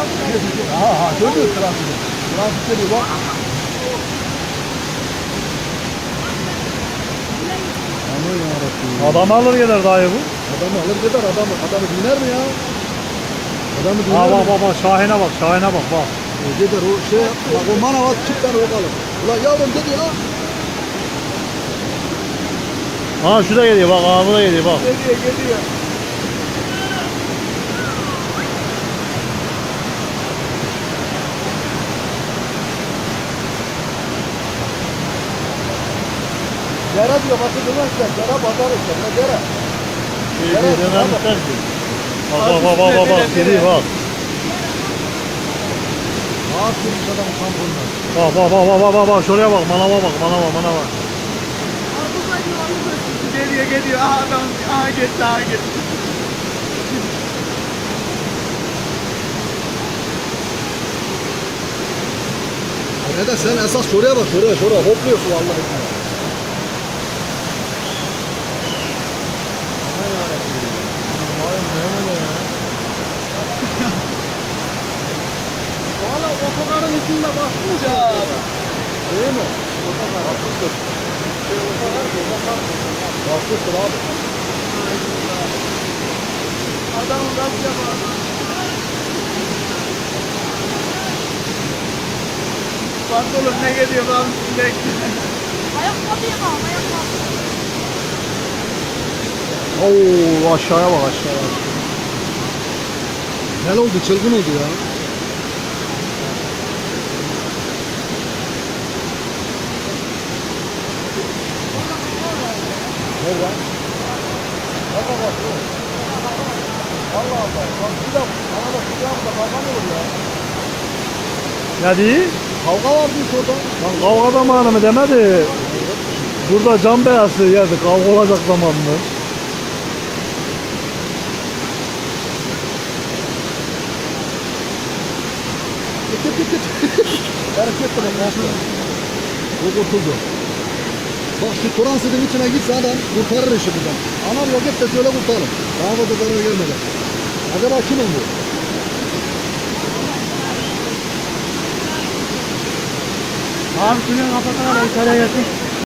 Ha ha gördün mü trafik? Trafik geliyor bak. Aman yarabbim. Adam alır gelir dayı bu. Adamı alır gider adamı. Adamı dinler mi ya? Adamı dinler Ha mi? bak bak bak Şahin'e bak Şahin'e bak bak. O gider o şey bak o manavat çipten o kalır. Ulan yavrum gidiyor lan. Ha şu da geliyor bak ha bu da geliyor bak. Geliyor geliyor. Yara diyor batırdın işte. Yara batar işte. Ne yara? İyi iyi dememişler ki. Bak bak bak bak bak bak geliyor bak. Aferin adamın kamponuna. Bak bak bak bak bak bak bak şuraya bak manava bak manava manava. Geliyor geliyor. Aha adam. Aha gitti aha. Ne de sen esas şuraya bak şuraya şuraya hopluyorsun vallahi. Otogarın içinde basınca. Değil mi? Haklısın. Haklısın abi. Adamın gaz yapar. Pantolon ne geliyor lan? Bekle. Ayakkabıya bak, ayakkabı. Oo aşağıya bak aşağıya. Ne oldu çılgın oldu ya. Nerede? Bak bak bak. Allah Allah. Bak bir de bana bir daha da kavga mı olur ya? Ne değil? Kavga var bir orada. Lan kavga zamanı mı demedi. Burada cam beyazı yerde kavga olacak zaman mı? Hareket bak. O kurtuldu. Bak şu transitin içine gitse adam kurtarır işi buradan. Anam yok git de şöyle kurtarın. Daha fazla zarar gelmeden. Acaba kimin bu? Abi şunu kapatana da yukarıya gelsin.